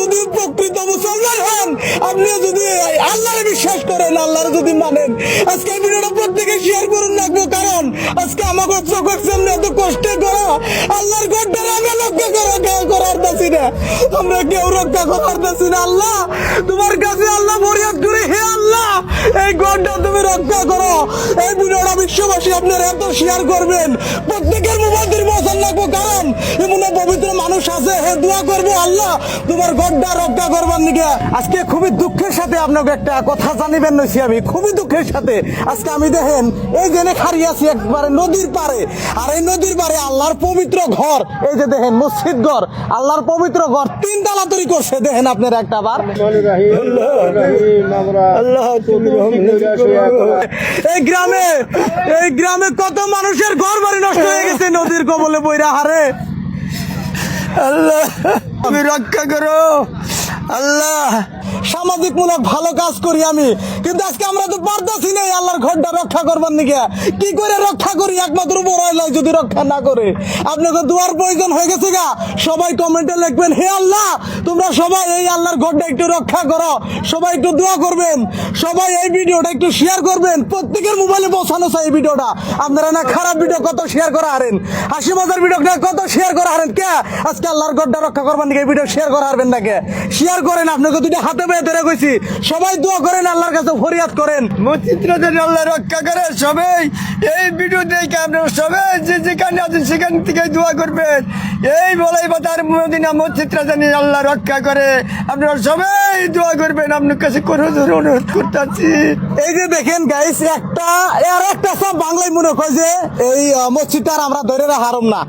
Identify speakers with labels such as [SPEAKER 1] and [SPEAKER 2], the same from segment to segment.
[SPEAKER 1] যদি প্রকৃত মুসলমান হন আপনি যদি আল্লাহরে বিশ্বাস করেন, আল্লাহরে যদি মানেন। আজকে ভিডিওটা প্রত্যেকে শেয়ার করুন রাখব কারণ আজকে আমাকে চোখের সামনে এত কষ্টে করা। আল্লাহর গড্ডারে আমরা রক্ষা করা, কেউ করার দাসি না। আমরা কেউ রক্ষা করার দাসি না, আল্লাহ। তোমার কাছে আল্লাহ ফরিয়াদ করে, হে আল্লাহ। করো। এই ভিডিওটা বিশ্ববাসী আপনারা এত শেয়ার করবেন। প্রত্যেকের লাগবো কারণ এমন পবিত্র মানুষ আছে হে দোয়া করব আল্লাহ তোমার গড্ডা রক্ষা করবার নিকে। আজকে খুবই দুঃখের সাথে আপনাকে একটা কথা জানিবেন নইছি আমি খুবই দুঃখের সাথে। আজকে আমি দেখেন এই জেনে একবারে নদীর পারে আর এই নদীর পারে আল্লাহর পবিত্র ঘর এই যে দেখেন মসজিদ ঘর আল্লাহর পবিত্র ঘর তিন তালা তৈরি করছে। দেখেন আপনার একটা বার। আল্লাহ এই গ্রামে এই গ্রামে কত মানুষের ঘর বাড়ি নষ্ট হয়ে গেছে নদীর কবলে বইরা, হারে। আল্লাহ, তুমি রক্ষা করো। আল্লাহ সামাজিক মূলক ভালো কাজ করি আমি। কিন্তু আজকে আমরা তো পারতাছি না আল্লাহর ঘরটা রক্ষা করবার নিকে। কি করে রক্ষা করি? একমাত্র বড় আল্লাহ যদি রক্ষা না করে। আপনাকে দুয়ার প্রয়োজন হয়ে গেছে গা। সবাই কমেন্টে লিখবেন, হে আল্লাহ, তোমরা সবাই এই আল্লাহর ঘরটা একটু রক্ষা করো। সবাই একটু দোয়া করবেন। সবাই এই ভিডিওটা একটু শেয়ার করবেন। প্রত্যেকের মোবাইলে পৌঁছানো চাই এই ভিডিওটা। আপনারা না খারাপ ভিডিও কত শেয়ার করা হারেন? হাসি মজার ভিডিওটা কত শেয়ার করা হারেন? কে? আজকে আল্লাহর ঘরটা রক্ষা করবার নিকে এই ভিডিও শেয়ার করা হারবেন না কে? শেয়ার করেন, আপনাকে দুইটা হাতে পেয়ে ধরে কইছি সবাই দোয়া করেন আল্লাহর কাছে ফরিয়াদ করেন।
[SPEAKER 2] মসজিদরা যেন আল্লাহ রক্ষা করে সবাই এই ভিডিও দেখে আপনারা সবাই যে যেখানে আছেন সেখান থেকে দোয়া করবেন। এই বলাই বাতার মদিনা মসজিদরা যেন আল্লাহ রক্ষা করে আপনারা সবাই দোয়া করবেন। আপনার কাছে কোনো জোর অনুরোধ করতেছি।
[SPEAKER 1] এই যে দেখেন গাইস একটা আর একটা সব বাংলায় মনে হয় যে এই মসজিদটা আমরা ধরে হারম না।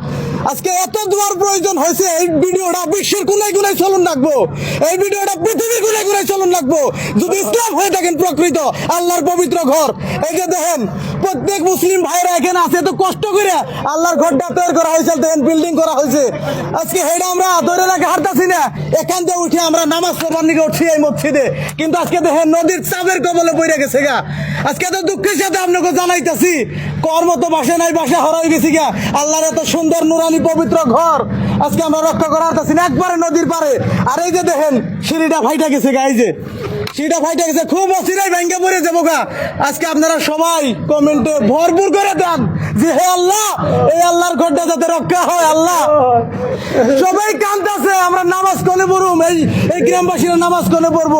[SPEAKER 1] আজকে এত দোয়ার প্রয়োজন হয়েছে, এই ভিডিওটা বিশ্বের কোনায় কোনায় চলন রাখব এই ভিডিওটা পৃথিবীর কোনায় কোনায় চলন রাখব যদি ইসলাম হয়ে থাকেন প্রকৃত, আল্লাহর পবিত্র ঘর। এই যে দেখেন, প্রত্যেক মুসলিম ভাইরা এখানে আছে তো কষ্ট করে আল্লাহর ঘরটা তৈরি করা হয়েছে, দেখেন বিল্ডিং করা হয়েছে। আজকে হেটা আমরা ধরে রাখে হারতাছি না, এখান থেকে উঠে আমরা নামাজ পড়বার নিকে উঠছি এই মসজিদে। কিন্তু আজকে দেখেন নদীর চাপের কবলে পড়ে গেছে গা। আজকে তো দুঃখের সাথে আপনাকে জানাইতাছি কর্ম তো বাসে নাই, বাসে হরাই গেছি গা আল্লাহর এত সুন্দর নুরানি পবিত্র ঘর, আজকে আমরা রক্ষা করা হারতাছি না, একবারে নদীর পারে আর এই যে দেখেন, সিঁড়িটা ফাইটা গেছে গা এই যে সিঁড়িটা ফাইটা গেছে, খুব অচিরাই ভেঙ্গে পড়ে যাব গা। আজকে আপনারা সবাই কমেন্টে ভরপুর করে দেন যে, হে আল্লাহ, এই আল্লাহর ঘরটা যাতে রক্ষা হয়, আল্লাহ। সবাই কান্দাছে আমরা নামাজ কোনে পড়ুম, এই এই গ্রামবাসীরা নামাজ কোনে পড়ব।